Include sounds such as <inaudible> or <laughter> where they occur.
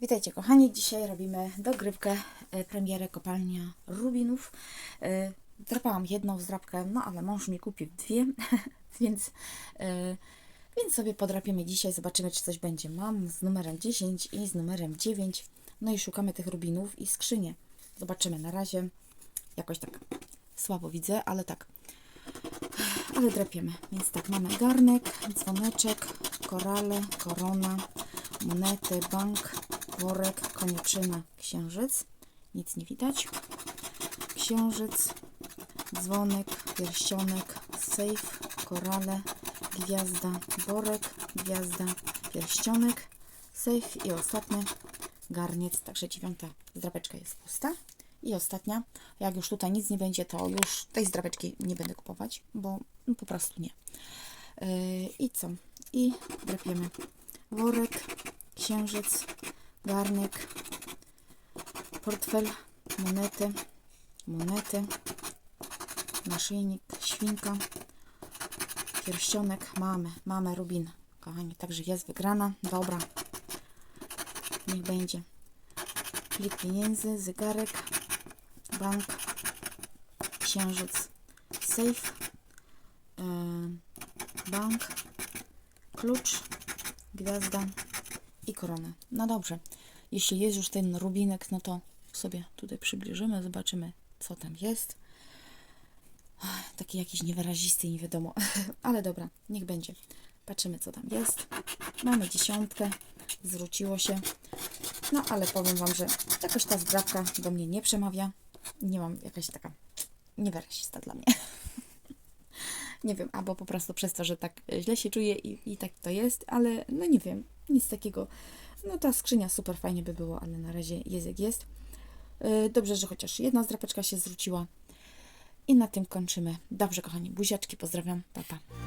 Witajcie kochani, dzisiaj robimy dogrywkę, e, premierę kopalnia Rubinów. E, Drapałam jedną zdrapkę, no ale mąż mi kupił dwie, <laughs> więc, e, więc sobie podrapiemy dzisiaj, zobaczymy czy coś będzie. Mam z numerem 10 i z numerem 9, no i szukamy tych rubinów i skrzynie. Zobaczymy, na razie jakoś tak słabo widzę, ale tak. Ale drapiemy, więc tak, mamy garnek, dzwoneczek, korale, korona, monety, bank, worek, koniczyna, księżyc. Nic nie widać. Księżyc, dzwonek, pierścionek, sejf, korale, gwiazda, worek, gwiazda, pierścionek, sejf i ostatnie garniec. Także dziewiąta zdrapeczka jest pusta. I ostatnia, jak już tutaj nic nie będzie, to już tej zdrapeczki nie będę kupować, bo no, po prostu nie. Yy, I co? I drapiemy worek, księżyc, garnek, portfel, monety, monety, naszyjnik, świnka, pierścionek, mamy, mamy rubin, kochani, także jest wygrana, dobra, niech będzie, plik pieniędzy, zegarek, bank, księżyc, safe, yy, bank, klucz, gwiazda i korona. No dobrze, jeśli jest już ten rubinek, no to sobie tutaj przybliżymy, zobaczymy co tam jest. Taki jakiś niewyrazisty nie wiadomo, <laughs> ale dobra, niech będzie. Patrzymy co tam jest. Mamy dziesiątkę, zwróciło się. No ale powiem Wam, że jakoś ta zgrabka do mnie nie przemawia. Nie mam jakaś taka niewyrazista dla mnie. <laughs> Nie wiem, albo po prostu przez to, że tak źle się czuję i, i tak to jest, ale no nie wiem, nic takiego. No ta skrzynia super fajnie by było, ale na razie jest jak jest. Yy, Dobrze, że chociaż jedna zdrapeczka się zwróciła. I na tym kończymy. Dobrze, kochani, buziaczki, pozdrawiam, papa. Pa.